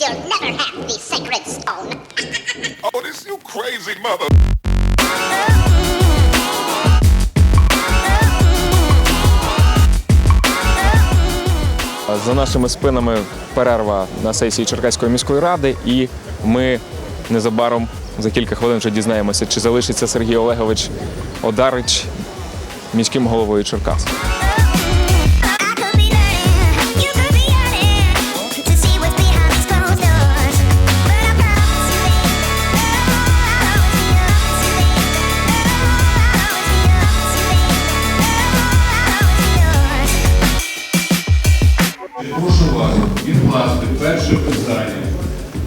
You'll never have the sacred stone. Oh, this you crazy mother. За нашими спинами перерва на сесії Черкаської міської ради, і ми незабаром за кілька хвилин вже дізнаємося, чи залишиться Сергій Олегович Одарич міським головою Черкас. Відкласти перше питання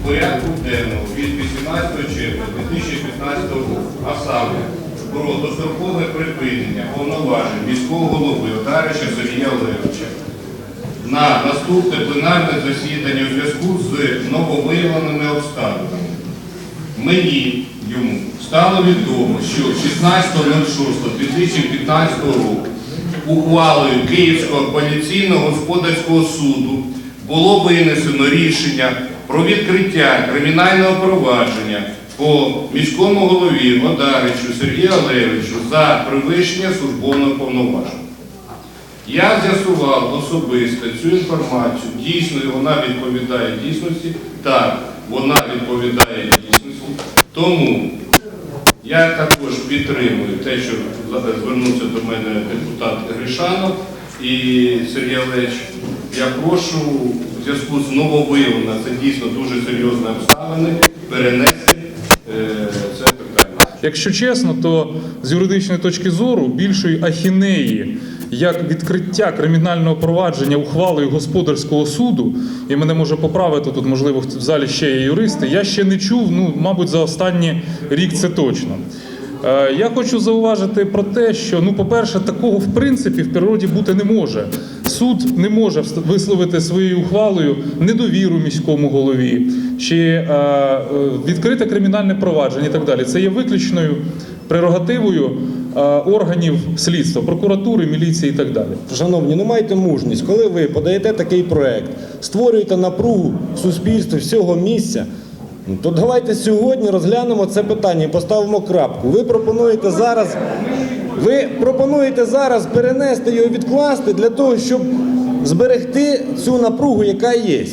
порядку денного від 18 червня 2015 року, а саме про дострокове припинення повноважень міського голови Одарича Сергія Олеговича на наступне пленарне засідання у зв'язку з нововиявленими обставинами. Мені йому стало відомо, що 16.06.2015 року ухвалою Київського апеляційного господарського суду було винесено рішення про відкриття кримінального провадження по міському голові Одаричу Сергію Олеговичу за перевищення службовного повноваження. Я з'ясував особисто цю інформацію. Дійсно, вона відповідає дійсності. Так, вона відповідає дійсності. Тому я також підтримую те, що звернувся до мене депутат Гришанов і Сергій Олегович. Я прошу в зв'язку з нововиявлено, це дійсно дуже серйозні обставини, перенести е, це питання. Якщо чесно, то з юридичної точки зору більшої ахінеї, як відкриття кримінального провадження ухвалою господарського суду, і мене може поправити тут, можливо, в залі ще є юристи. Я ще не чув, ну мабуть, за останній рік це точно. Е, Я хочу зауважити про те, що ну, по-перше, такого в принципі в природі бути не може. Суд не може висловити своєю ухвалою недовіру міському голові чи е, е, відкрите кримінальне провадження і так далі. Це є виключною прерогативою органів слідства, прокуратури, міліції і так далі. Шановні, ну майте мужність, коли ви подаєте такий проект, створюєте напругу в суспільстві всього місця. Ну, То давайте сьогодні розглянемо це питання і поставимо крапку. Ви пропонуєте зараз, ви пропонуєте зараз перенести його відкласти для того, щоб зберегти цю напругу, яка є.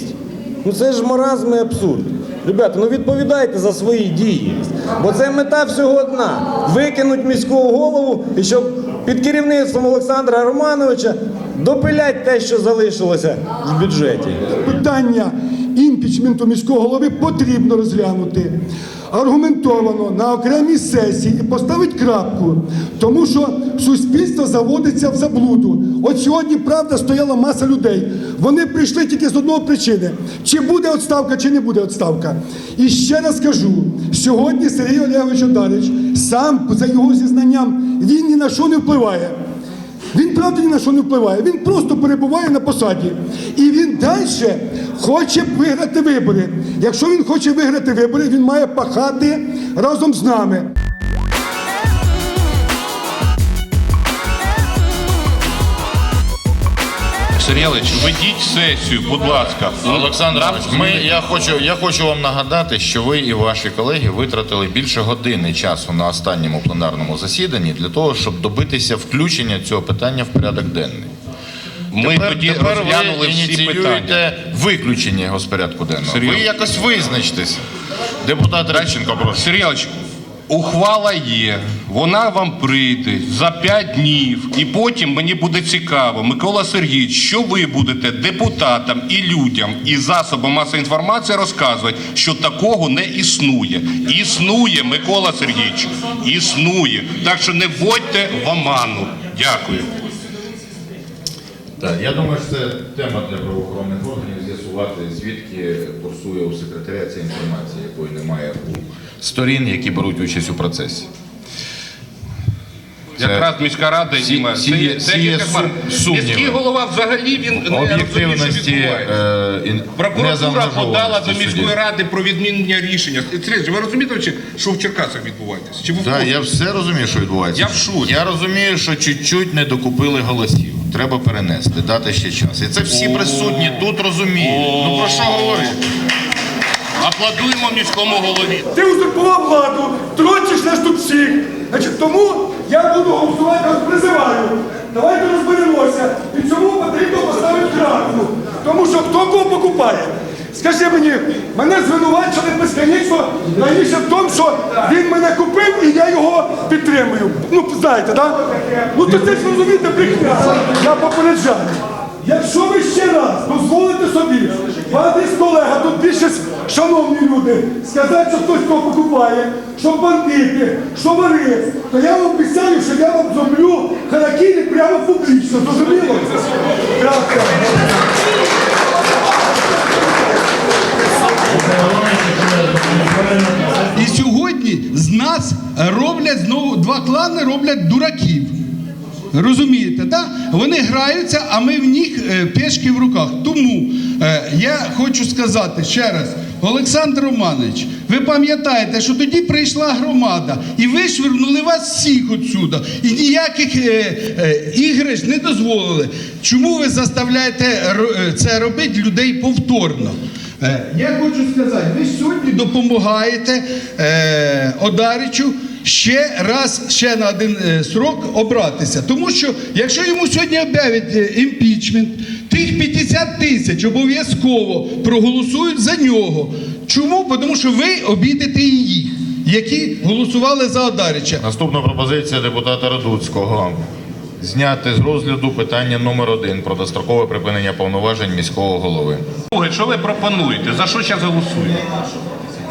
Ну це ж маразм і абсурд. Ребята, ну відповідайте за свої дії. Бо це мета всього одна: викинуть міського голову і щоб під керівництвом Олександра Романовича допилять те, що залишилося в бюджеті. питання імпічменту міського голови потрібно розглянути аргументовано на окремій сесії і поставити крапку, тому що суспільство заводиться в заблуду. От сьогодні правда стояла маса людей. Вони прийшли тільки з одного причини: чи буде відставка, чи не буде відставка. І ще раз кажу: сьогодні Сергій Олегович Одарич сам за його зізнанням він ні на що не впливає. Він правда ні на що не впливає. Він просто перебуває на посаді. І він далі хоче виграти вибори. Якщо він хоче виграти вибори, він має пахати разом з нами. Сергійович, ведіть сесію, будь ласка. Олександр, Іванович, ми, я, хочу, я хочу вам нагадати, що ви і ваші колеги витратили більше години часу на останньому пленарному засіданні для того, щоб добитися включення цього питання в порядок денний. Ми тепер, тоді тепер розглянули ви всі питання. виключення його з порядку денного. Серйозно? Ви якось визначтеся. Депутат Радченко, прошу. Сергійович, ухвала є, вона вам прийде за 5 днів, і потім мені буде цікаво, Микола Сергійович, що ви будете депутатам і людям і засобам масової інформації розказувати, що такого не існує. Існує, Микола Сергійович, існує. Так що не вводьте в оману. Дякую. Так, я думаю, що це тема для правоохоронних органів з'ясувати, звідки курсує у секретаря ця інформація, якої немає у сторін, які беруть участь у процесі. Це Якраз міська рада всі- Діма, це, є- це всі є є кошмар. сум- сумніви. Міський голова взагалі він не розуміє, що об'єктивності відбувається. е, ін- Прокуратура подала до незаангажованості міської судді. ради про відмінення рішення. Сергій, ви розумієте, чи- що в Черкасах відбувається? Чи ви в Так, курсі? я все розумію, що відбувається. Я в шоці. Я розумію, що чуть-чуть не докупили голосів. Треба перенести, дати ще час. І це всі присутні тут розуміють. Ну про що говорити? Аплодуємо міському голові. Ти узурпував владу, трочиш нас тут всіх. Значить, тому я буду голосувати, вас призиваю. Давайте розберемося. І цьому потрібно поставити крапку? Тому що хто кого покупає? Скажи мені, мене звинувачили безконечно раніше в тому, що він мене купив і я його підтримую. Ну, знаєте? Да? Ну то це ж розумієте, брехня. Я попереджаю. Якщо ви ще раз дозволите собі, пане колега, тут більше шановні люди, сказати, що хтось кого покупає, що бандити, що вори, то я вам обіцяю, що я вам зроблю харакірі прямо публічно. Зрозуміло? Роблять дураків. Розумієте, так? Вони граються, а ми в них е, пешки в руках. Тому е, я хочу сказати ще раз, Олександр Романович, ви пам'ятаєте, що тоді прийшла громада і вишвернули вас всіх отсюда. І ніяких е, е, іграш не дозволили. Чому ви заставляєте е, це робити людей повторно? Е, Я хочу сказати, ви сьогодні допомагаєте е, Одаричу ще раз, ще на один е, срок обратися. Тому що якщо йому сьогодні об'явять е, імпічмент, тих 50 тисяч обов'язково проголосують за нього. Чому? Тому що ви обідите і їх, які голосували за Одарича. Наступна пропозиція депутата Радуцького. Зняти з розгляду питання номер один про дострокове припинення повноважень міського голови. Що ви пропонуєте? За що зараз голосуємо?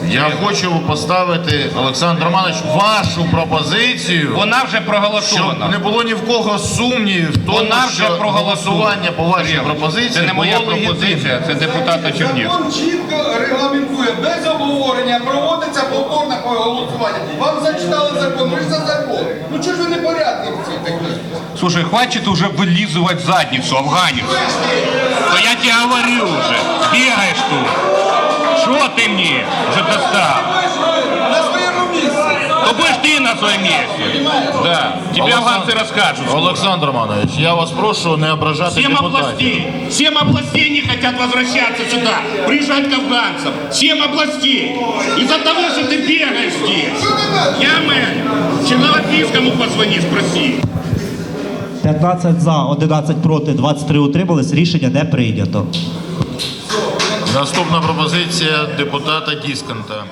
Я хочу поставити, Олександр Романович, вашу пропозицію, Вона вже щоб не було ні в кого сумнівів в тому, Вона вже що голосування по вашій пропозиції Це не моя було пропозиція, це депутата Чернівського. Закон чітко регламентує, без обговорення проводиться повторне голосування. Вам зачитали закон, ви ж за закон. Ну чого ж ви не всі такі? Слушай, хватит уже вылизывать задницу, афганец. То я тебе говорю уже, бегаешь тут Что ты мне уже достал? На своєму місці. То будешь ты на своем месте. Да, тебе Олександр- афганцы расскажут. скоро. Олександр Романович, я вас прошу не ображати Семь депутатів. областей, семь областей не хотят возвращаться сюда, приезжать к афганцам. Семь областей. Из-за того, что ты бегаешь здесь. Я мэр. Черновопийскому позвони, спроси. 15 за, 11 проти, 23 утримались. Рішення не прийнято. Наступна пропозиція депутата Дісканта.